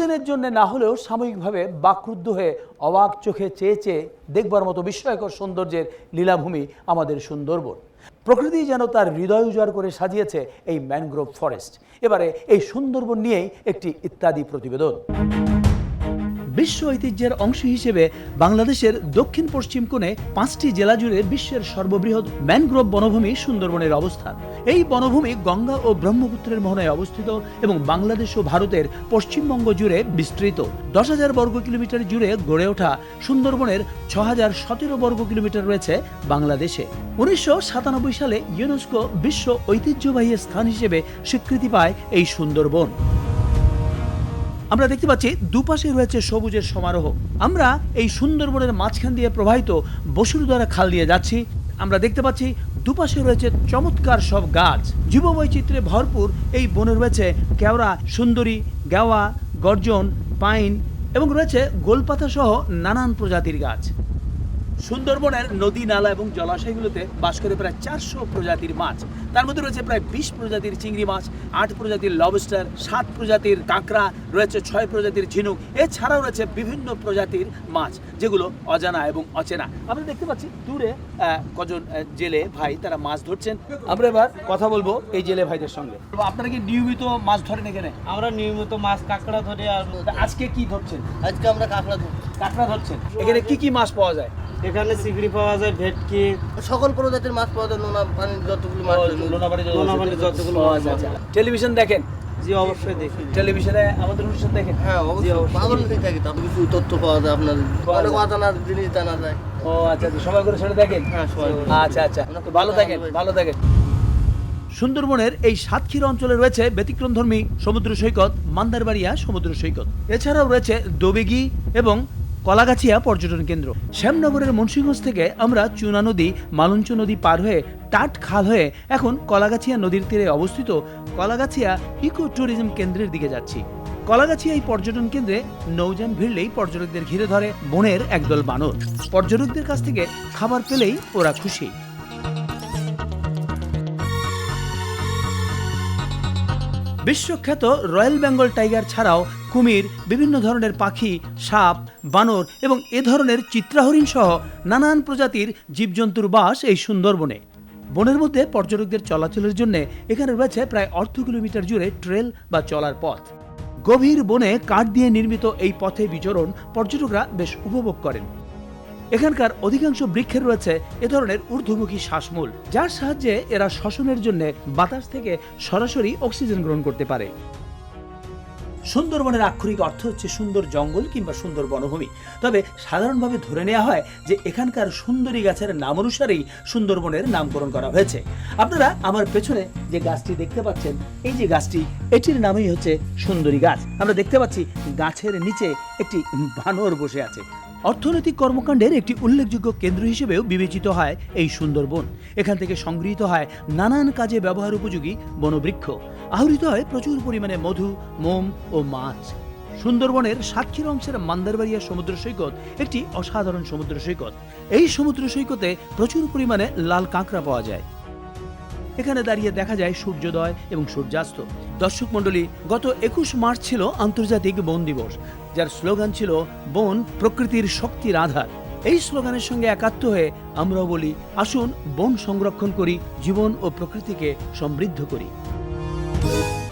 চিরদিনের জন্য না হলেও সাময়িকভাবে বাকরুদ্ধ হয়ে অবাক চোখে চেয়ে চেয়ে দেখবার মতো বিস্ময়কর সৌন্দর্যের লীলাভূমি আমাদের সুন্দরবন। প্রকৃতি যেন তার হৃদয় উজাড় করে সাজিয়েছে এই ম্যানগ্রোভ ফরেস্ট। এবারে এই সুন্দরবন নিয়েই একটি ইত্যাদি প্রতিবেদন। বিশ্ব ঐতিহ্যের অংশ হিসেবে বাংলাদেশের দক্ষিণ পশ্চিম কোণে পাঁচটি জেলা জুড়ে বিশ্বের সর্ববৃহৎ ম্যানগ্রোভ বনভূমি সুন্দরবনের অবস্থান। এই বনভূমি গঙ্গা ও ব্রহ্মপুত্রের মোহনায় অবস্থিত এবং বাংলাদেশ ও ভারতের পশ্চিমবঙ্গ জুড়ে বিস্তৃত। দশ হাজার বর্গ কিলোমিটার জুড়ে গড়ে ওঠা সুন্দরবনের ছ হাজার সতেরো বর্গ কিলোমিটার রয়েছে বাংলাদেশে। উনিশশো সাতানব্বই সালে ইউনেস্কো বিশ্ব ঐতিহ্যবাহী স্থান হিসেবে স্বীকৃতি পায় এই সুন্দরবন। আমরা দেখতে পাচ্ছি দুপাশে রয়েছে সবুজের সমারোহ। আমরা এই সুন্দরবনের মাঝখান দিয়ে প্রবাহিত বসুরদ্বারা খাল দিয়ে যাচ্ছি। আমরা দেখতে পাচ্ছি দুপাশে রয়েছে চমৎকার সব গাছ। জীববৈচিত্র্যে ভরপুর এই বনে রয়েছে কেওড়া, সুন্দরী, গেওয়া, গর্জন, পাইন এবং রয়েছে গোলপাতা সহ নানান প্রজাতির গাছ। সুন্দরবনের নদী নালা এবং জলাশয়গুলোতে বাস করে প্রায় চারশো প্রজাতির মাছ। তার মধ্যে রয়েছে প্রায় বিশ প্রজাতির চিংড়ি মাছ আট প্রজাতির লবস্টার সাত প্রজাতির কাঁকড়া রয়েছে ছয় প্রজাতির ঝিনুক। এছাড়াও রয়েছে বিভিন্ন প্রজাতির মাছ যেগুলো অজানা এবং অচেনা। আমরা দেখতে পাচ্ছি দূরে আহ, কজন জেলে ভাই তারা মাছ ধরছেন। আমরা এবার কথা বলব এই জেলে ভাইদের সঙ্গে। আপনারা কি নিয়মিত মাছ ধরেন এখানে? আমরা নিয়মিত মাছ কাঁকড়া ধরে আর আজকে কি ধরছেন? আজকে আমরা কাঁকড়া ধরি কাঁকড়া ধরছেন। এখানে কি কি মাছ পাওয়া যায়? এখানে চিংড়ি পাওয়া যায় ভেটকি। সকল প্রজাতির মাছ পাওয়া যায় নোনা পানির যতগুলো মাছ। লোনাবাড়ি লোনাবাড়ি যতগুলো মাছ আচ্ছা, আচ্ছা। টেলিভিশন দেখেন? জি অবশ্যই দেখি। টেলিভিশনে আমাদের অনুষ্ঠান দেখেন? হ্যাঁ অবশ্যই। অবশ্যই। পাগলই থাকে কিছু তথ্য পাওয়া যায় আপনার অনেক যায়। অজানার জিনিস জানা যায়। ও আচ্ছা আচ্ছা সবাই করে সেটা দেখেন? হ্যাঁ সবাই আচ্ছা আচ্ছা তো ভালো থাকেন ভালো থাকেন। সুন্দরবনের এই সাতক্ষীরা অঞ্চলে রয়েছে ব্যতিক্রমধর্মী সমুদ্র সৈকত মান্দারবাড়িয়া সমুদ্র সৈকত। এছাড়াও রয়েছে দবিগি এবং কলাগাছিয়া পর্যটন কেন্দ্র। শ্যামনগরের মুন্সিগঞ্জ থেকে আমরা চুনা নদী, মালঞ্চ নদী পার হয়ে টাট খাল হয়ে এখন কলাগাছিয়া নদীর তীরে অবস্থিত কলাগাছিয়া ইকো ট্যুরিজম কেন্দ্রের দিকে যাচ্ছি। কলাগাছিয়া এই পর্যটন কেন্দ্রে নৌযান ভিড়লেই পর্যটকদের ঘিরে ধরে বনের একদল বানর। পর্যটকদের কাছ থেকে খাবার পেলেই ওরা খুশি। বিশ্বখ্যাত রয়্যাল বেঙ্গল টাইগার ছাড়াও কুমির, বিভিন্ন ধরনের পাখি, সাপ, বানর এবং এ ধরনের চিত্রাহরিণ সহ নানান প্রজাতির জীবজন্তুর বাস এই সুন্দরবনে। বনের মধ্যে পর্যটকদের চলাচলের জন্য এখানে রয়েছে প্রায় অর্ধ কিলোমিটার জুড়ে ট্রেল বা চলার পথ। গভীর বনে কাঠ দিয়ে নির্মিত এই পথে বিচরণ পর্যটকরা বেশ উপভোগ করেন। এখানকার অধিকাংশ বৃক্ষের রয়েছে এ ধরনের ঊর্ধ্বমুখী শ্বাসমূল, যার সাহায্যে এরা শ্বসনের জন্য বাতাস থেকে সরাসরি অক্সিজেন গ্রহণ করতে পারে। সুন্দরবনের আক্ষরিক অর্থ হচ্ছে সুন্দর জঙ্গল কিংবা সুন্দর বনভূমি। তবে সাধারণভাবে ধরে নেওয়া হয় যে এখানকার সুন্দরী গাছের নাম অনুসারেই সুন্দরবনের নামকরণ করা হয়েছে। আপনারা আমার পেছনে যে গাছটি দেখতে পাচ্ছেন, এই যে গাছটি, এটির নামই হচ্ছে সুন্দরী গাছ। আমরা দেখতে পাচ্ছি গাছের নিচে একটি বানর বসে আছে। অর্থনৈতিক কর্মকাণ্ডের একটি উল্লেখযোগ্য কেন্দ্র হিসেবেও বিবেচিত হয় এই সুন্দরবন। এখান থেকে সংগৃহীত হয় নানান কাজে ব্যবহার উপযোগী বনবৃক্ষ। আহরিত হয় প্রচুর পরিমাণে মধু, মোম ও মাছ। সুন্দরবনের সাতক্ষীর অংশের মান্দারবাড়িয়া সমুদ্র সৈকত একটি অসাধারণ সমুদ্র সৈকত। এই সমুদ্র সৈকতে প্রচুর পরিমাণে লাল কাঁকড়া পাওয়া যায়। এখানে দাঁড়িয়ে দেখা যায় সূর্যোদয় এবং সূর্যাস্ত। দর্শক মণ্ডলী, গত একুশ মার্চ ছিল আন্তর্জাতিক বন দিবস, যার স্লোগান ছিল বন প্রকৃতির শক্তির আধার। এই স্লোগানের সঙ্গে একাত্ম হয়ে আমরাও বলি, আসুন বন সংরক্ষণ করি, জীবন ও প্রকৃতিকে সমৃদ্ধ করি। Thank you.